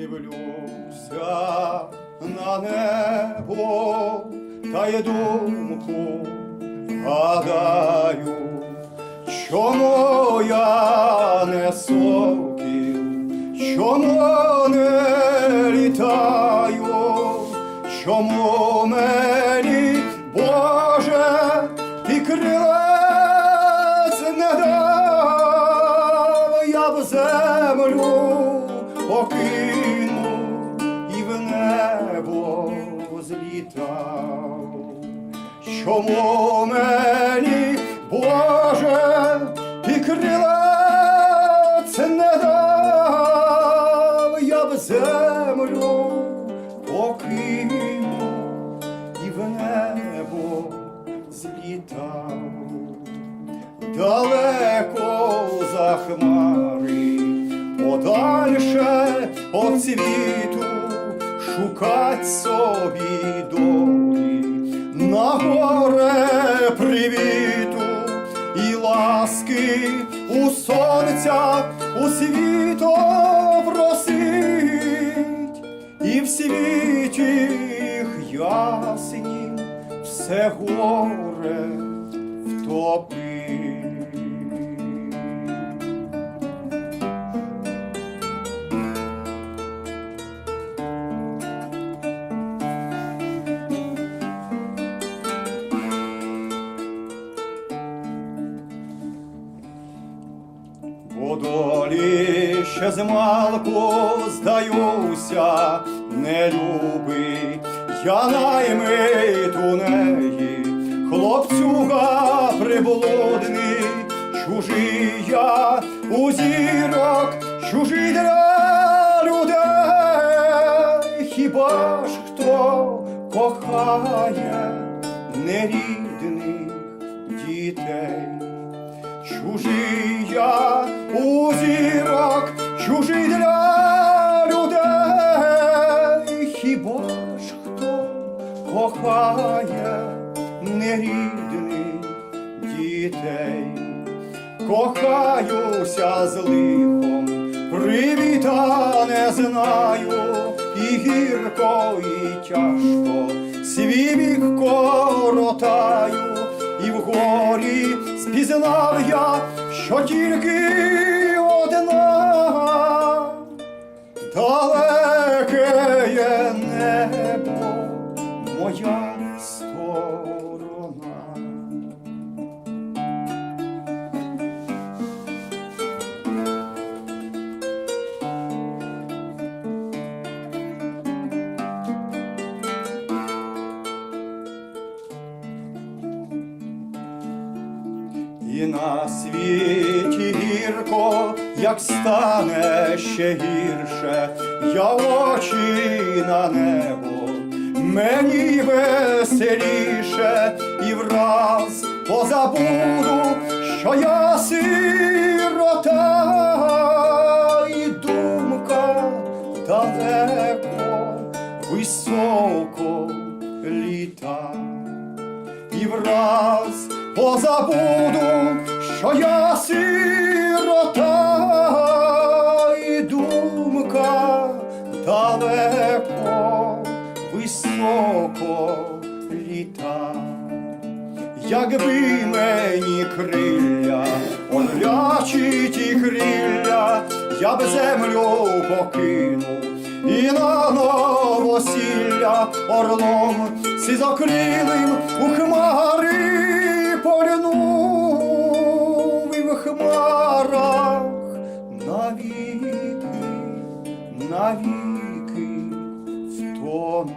Дивлюся на небо та й думку гадаю, чому я не сокіл, чому не літаю, чому мені, Боже, ти крилець не дав, я землю Чому мені, Боже, ти крилець не дав, я в землю покину і в небо злітав. Далеко за хмари, подальше от світу, шукать собі долі, на горе привіту і ласки у сонця у світо просить, і в світі їх ясні все горе втопить. У долі ще змалку здаюся, не любить, я наймит у неї, хлопцюга приблудний, чужий я у зірок, чужий для людей, хіба ж хто кохає нерідних дітей. Чужий я у зірок, чужий для людей, хіба ж хто кохає нерідних дітей, кохаюся з лихом, привіта не знаю, і гірко, і тяжко, свій вік коротаю, і в горі спізнав я, що тільки одна далеке є небо, моя сторона. На світі гірко, як стане ще гірше, я очі на небо, мені веселіше, і враз позабуду, що я сирота, і думка далеко, високо літа. І враз позабуду, що я сирота, і думка далеко, високо літа. Якби мені крилля, онлячі ті крилля, я б землю покинув і на новосілля орлом сизокрилим у втонув.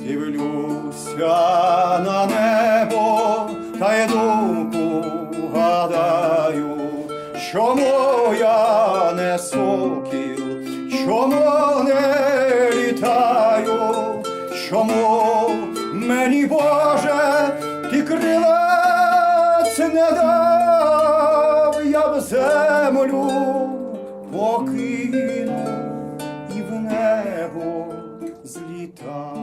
Дивлюся чому не літаю, чому мені Боже, ти крилець не дав? Я в землю покину і в небо злітав,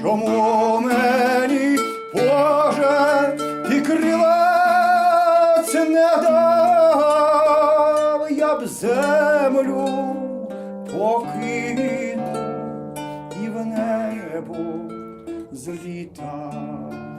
чому мені Боже, ти крилець не дав? Я б землю блакиту і в небо злітав.